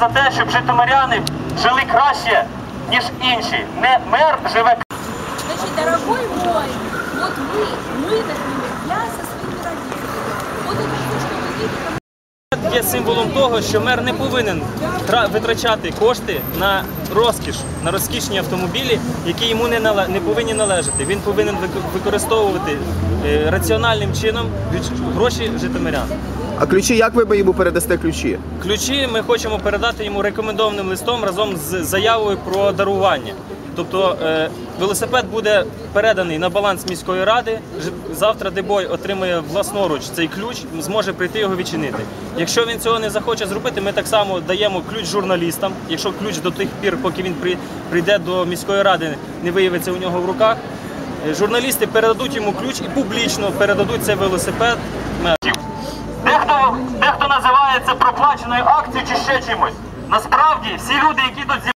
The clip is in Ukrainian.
За те, щоб житомиряни жили краще, ніж інші. Не мер живе. Значить, дорогой мой, от ви, ми так не є символом того, що мер не повинен витрачати кошти на розкіш, на розкішні автомобілі, які йому не не повинні належати. Він повинен використовувати е, раціональним чином гроші житомирян. А ключі, як ви йому передасте ключі? Ключі ми хочемо передати йому рекомендованим листом разом з заявою про дарування. Тобто е, велосипед буде переданий на баланс міської ради. Завтра Дебой отримує власноруч цей ключ, зможе прийти його відчинити. Якщо він цього не захоче зробити, ми так само даємо ключ журналістам. Якщо ключ до тих пір, поки він при- прийде до міської ради, не виявиться у нього в руках. е, Журналісти передадуть йому ключ і публічно передадуть цей велосипед. Дехто, дехто називає це проплаченою акцією чи ще чимось. Насправді всі люди, які тут зі